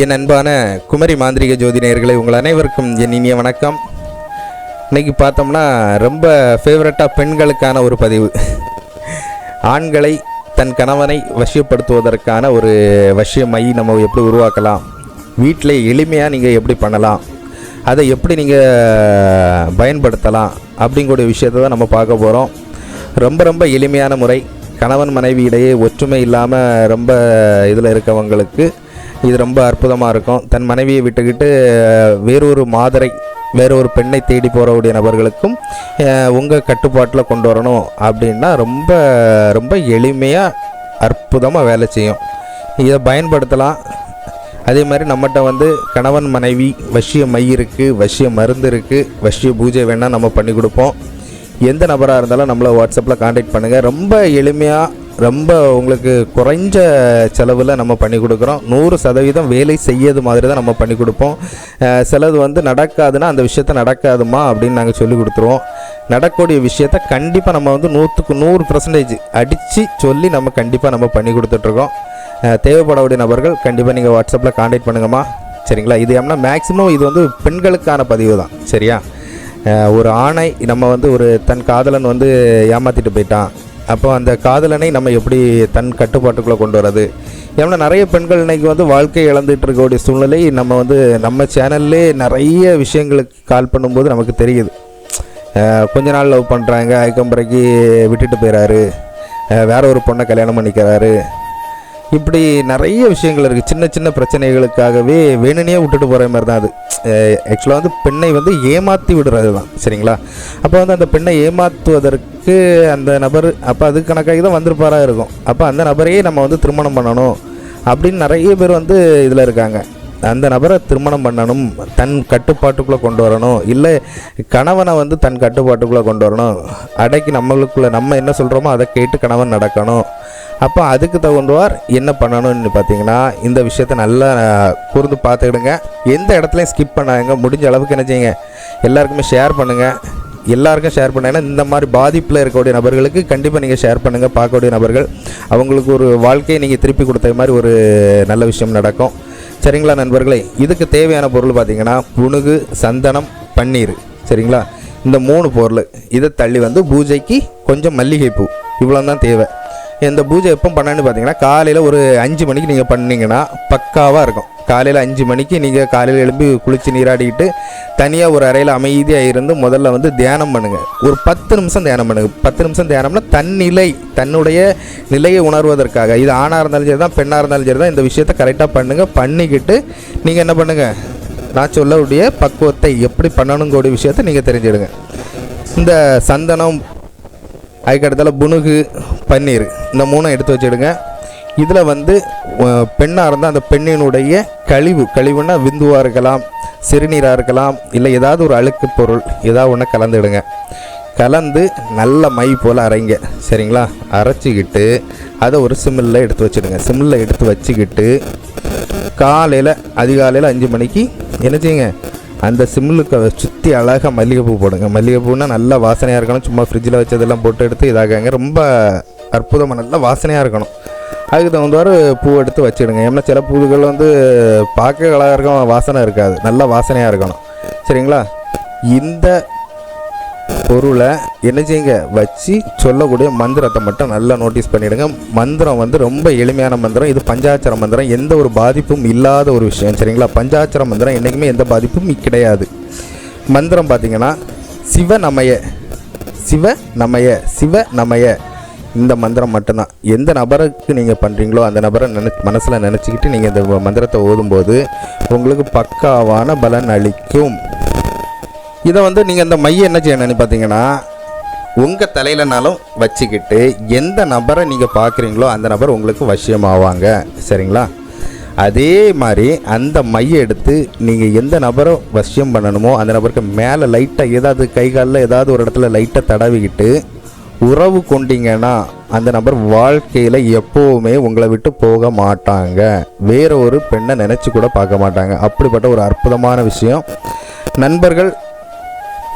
என் அன்பான குமரி மாந்திரிக ஜோதிநேயர்களே உங்கள் அனைவருக்கும் என் இனிய வணக்கம். இன்னைக்கு பார்த்தோம்னா ரொம்ப ஃபேவரட்டாக பெண்களுக்கான ஒரு பதிவு. ஆண்களை தன் கணவனை வசியப்படுத்துவதற்கான ஒரு வசியமை நம்ம எப்படி உருவாக்கலாம்? வீட்டில் எளிமையாக நீங்கள் எப்படி பண்ணலாம்? அதை எப்படி நீங்கள் பயன்படுத்தலாம்? அப்படிங்கக்கூடிய விஷயத்தை தான் நம்ம பார்க்க போகிறோம் ரொம்ப ரொம்ப எளிமையான முறை. கணவன் மனைவி இடையே ஒற்றுமை இல்லாமல் ரொம்ப இதில் இருக்கவங்களுக்கு இது ரொம்ப அற்புதமாக இருக்கும். தன் மனைவியை விட்டுக்கிட்டு வேறொரு மாதரை வேற ஒரு பெண்ணை தேடி போகக்கூடிய நபர்களுக்கும் உங்கள் கட்டுப்பாட்டில் கொண்டு வரணும் அப்படின்னா ரொம்ப ரொம்ப எளிமையாக அற்புதமாக வேலை செய்யும். இதை பயன்படுத்தலாம். அதே மாதிரி நம்மகிட்ட வந்து கணவன் மனைவி வசிய மை இருக்குது வசிய மருந்து இருக்குது வசிய பூஜை வேணால் நம்ம பண்ணி கொடுப்போம். எந்த நபராக இருந்தாலும் நம்மளை வாட்ஸ்அப்பில் காண்டாக்ட் பண்ணுங்கள் ரொம்ப எளிமையாக ரொம்ப உங்களுக்கு குறைஞ்ச செலவில் நம்ம பண்ணி கொடுக்குறோம். நூறு சதவீதம் வேலை செய்யது மாதிரி தான் நம்ம பண்ணி கொடுப்போம். சிலது வந்து நடக்காதுன்னா அந்த விஷயத்த நடக்காதுமா அப்படின்னு நாங்கள் சொல்லி கொடுத்துருவோம். நடக்கக்கூடிய விஷயத்த கண்டிப்பாக நம்ம வந்து நூற்றுக்கு நூறு பர்சன்டேஜ் அடித்து சொல்லி நம்ம கண்டிப்பாக நம்ம பண்ணி கொடுத்துட்ருக்கோம் தேவைப்படக்கூடிய நபர்கள் கண்டிப்பாக நீங்கள் வாட்ஸ்அப்பில் காண்டாக்ட் பண்ணுங்கம்மா. சரிங்களா? இது ஏன்னா மேக்ஸிமம் இது வந்து பெண்களுக்கான பதிவு தான். சரியா? ஒரு ஆணை நம்ம வந்து ஒரு தன் காதலன் வந்து ஏமாற்றிட்டு போயிட்டான். அப்போ அந்த காதலனை நம்ம எப்படி தன் கட்டுப்பாட்டுக்குள்ளே கொண்டு வர்றது? ஏன்னா நிறைய பெண்கள் இன்றைக்கி வந்து வாழ்க்கை இழந்துட்டு இருக்கக்கூடிய சூழ்நிலை நம்ம வந்து நம்ம சேனல்லே நிறைய விஷயங்களுக்கு கால் பண்ணும்போது நமக்கு தெரியுது. கொஞ்ச நாள் லவ் பண்ணுறாங்க அதுக்கப்புறக்கு விட்டுட்டு போயிறாரு. வேற ஒரு பொண்ணை கல்யாணம் பண்ணிக்கிறாரு. இப்படி நிறைய விஷயங்கள் இருக்குது சின்ன சின்ன பிரச்சனைகளுக்காகவே வேணுனே விட்டுட்டு போகிற மாதிரி தான் அது ஆக்சுவலாக வந்து பெண்ணை வந்து ஏமாற்றி விடுறது தான் சரிங்களா? அப்போ வந்து அந்த பெண்ணை ஏமாற்றுவதற்கு அந்த நபர் அப்போ அது கணக்காகி தான் வந்திருப்பாராக இருக்கும். அப்போ அந்த நபரையே நம்ம வந்து திருமணம் பண்ணணும் அப்படின்னு நிறைய பேர் வந்து இதில் இருக்காங்க. அந்த நபரை திருமணம் பண்ணணும் தன் கட்டுப்பாட்டுக்குள்ளே கொண்டு வரணும். இல்லை கணவனை வந்து தன் கட்டுப்பாட்டுக்குள்ளே கொண்டு வரணும். அடைக்கி நம்மளுக்குள்ளே நம்ம என்ன சொல்கிறோமோ அதை கேட்டு கணவன் நடக்கணும். அப்போ அதுக்கு தகுந்தவார் என்ன பண்ணணும்னு பார்த்தீங்கன்னா இந்த விஷயத்தை நல்லா கூர்ந்து பார்த்துக்கிடுங்க. எந்த இடத்துலையும் ஸ்கிப் பண்ணாங்க முடிஞ்ச அளவுக்கு என்ன செய்யுங்க. எல்லாருக்குமே ஷேர் பண்ணுங்கள் எல்லாருக்கும் ஷேர் பண்ணேன்னா இந்த மாதிரி பாதிப்பில் இருக்கக்கூடிய நபர்களுக்கு கண்டிப்பாக நீங்கள் ஷேர் பண்ணுங்கள் பார்க்கக்கூடிய நபர்கள் அவங்களுக்கு ஒரு வாழ்க்கையை நீங்கள் திருப்பி கொடுத்த மாதிரி ஒரு நல்ல விஷயம் நடக்கும். சரிங்களா நண்பர்களே? இதுக்கு தேவையான பொருள் பார்த்திங்கன்னா புணுகு சந்தனம் பன்னீர். சரிங்களா? இந்த மூணு பொருள் இதை தள்ளி வந்து பூஜைக்கு கொஞ்சம் மல்லிகைப்பூ. இவ்வளோ தான் தேவை. இந்த பூஜை எப்போ பண்ணணும்னு பார்த்தீங்கன்னா காலையில் ஒரு அஞ்சு மணிக்கு நீங்கள் பண்ணிங்கன்னா பக்காவாக இருக்கும். காலையில் அஞ்சு மணிக்கு நீங்கள் காலையில் எழும்பி குளித்து நீராடிக்கிட்டு தனியாக ஒரு அறையில் அமைதியாக இருந்து முதல்ல வந்து தியானம் பண்ணுங்கள் ஒரு பத்து நிமிஷம் தியானம் பண்ணுங்கள் பத்து நிமிஷம் தியானம்னா தன் நிலை தன்னுடைய நிலையை உணர்வதற்காக. இது ஆணாக இருந்தாலும் சரி தான் பெண்ணாக இருந்தாலும் சரி தான் இந்த விஷயத்தை கரெக்டாக பண்ணுங்கள் பண்ணிக்கிட்டு நீங்கள் என்ன பண்ணுங்கள் நான் சொல்லக்கூடிய பக்குவத்தை எப்படி பண்ணணுங்கூடிய விஷயத்தை நீங்கள் தெரிஞ்சிடுங்க இந்த சந்தனம் அதுக்கடுத்தால புனுகு பன்னீர். இந்த மூணும் எடுத்து வச்சிடுங்க. இதில் வந்து பெண்ணாக இருந்தால் அந்த பெண்ணினுடைய கழிவு கழிவுன்னா விந்துவாக இருக்கலாம் சிறுநீராக இருக்கலாம் இல்லை ஏதாவது ஒரு அழுக்கு பொருள் ஏதாவது ஒன்று கலந்துடுங்க. கலந்து நல்ல மை போல் அரைங்க. சரிங்களா? அரைச்சிக்கிட்டு அதை ஒரு சிம்மில் எடுத்து வச்சிடுங்க. சிம்மில் எடுத்து வச்சுக்கிட்டு காலையில் அதிகாலையில் அஞ்சு மணிக்கு என்ன செய்யுங்க அந்த சிம்லுக்கு சுற்றி அழகாக மல்லிகைப்பூ போடுங்க. மல்லிகைப்பூன்னா நல்லா வாசனையாக இருக்கணும். சும்மா ஃப்ரிட்ஜில் வச்சதெல்லாம் போட்டு எடுத்து இதாகாங்க ரொம்ப அற்புதமாக நல்லா வாசனையாக இருக்கணும். அதுக்கு தகுந்தவாறு பூ எடுத்து வச்சிடுங்க. ஏன்னா சில பூக்கள் வந்து பார்க்க அழகாக இருக்கும் வாசனை இருக்காது. நல்லா வாசனையாக இருக்கணும். சரிங்களா? இந்த பொருளை என்ன செய்யுங்க? வச்சு சொல்லக்கூடிய மந்திரத்தை மட்டும் நல்லா நோட்டீஸ் பண்ணிவிடுங்க மந்திரம் வந்து ரொம்ப எளிமையான மந்திரம். இது பஞ்சாட்சர மந்திரம். எந்த ஒரு பாதிப்பும் இல்லாத ஒரு விஷயம். சரிங்களா? பஞ்சாட்சர மந்திரம் என்றைக்குமே எந்த பாதிப்பும் கிடையாது. மந்திரம் பார்த்தீங்கன்னா சிவ நமய சிவ நமய சிவ நமய. இந்த மந்திரம் மட்டும்தான். எந்த நபருக்கு நீங்கள் பண்ணுறீங்களோ அந்த நபரை நினை மனசில் நினச்சிக்கிட்டு நீங்கள் இந்த மந்திரத்தை ஓதும்போது உங்களுக்கு பக்காவான பலன் அளிக்கும். இதை வந்து நீங்கள் இந்த மைய என்ன செய்யணும்னு பார்த்தீங்கன்னா உங்கள் தலையிலனாலும் வச்சுக்கிட்டு எந்த நபரை நீங்கள் பார்க்குறீங்களோ அந்த நபர் உங்களுக்கு வசியமாவாங்க. சரிங்களா? அதே மாதிரி அந்த மையை எடுத்து நீங்கள் எந்த நபரை வசியம் பண்ணணுமோ அந்த நபருக்கு மேலே லைட்டாக ஏதாவது கை காலில் ஏதாவது ஒரு இடத்துல லைட்டாக தடவிக்கிட்டு உறவு கொண்டீங்கன்னா அந்த நபர் வாழ்க்கையில் எப்போவுமே உங்களை விட்டு போக மாட்டாங்க. வேற ஒரு பெண்ணை நினச்சி கூட பார்க்க மாட்டாங்க. அப்படிப்பட்ட ஒரு அற்புதமான விஷயம். நண்பர்கள்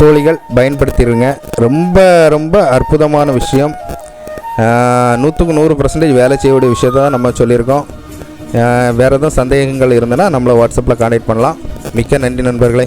தோழிகள் பயன்படுத்திடுங்க ரொம்ப ரொம்ப அற்புதமான விஷயம். நூற்றுக்கு நூறு பர்சன்டேஜ் வேலை செய்யக்கூடிய விஷயத்த தான் நம்ம சொல்லியிருக்கோம். வேறு எதுவும் சந்தேகங்கள் இருந்ததுன்னா நம்மளை வாட்ஸ்அப்பில் கான்டாக்ட் பண்ணலாம். மிக்க நன்றி நண்பர்களே.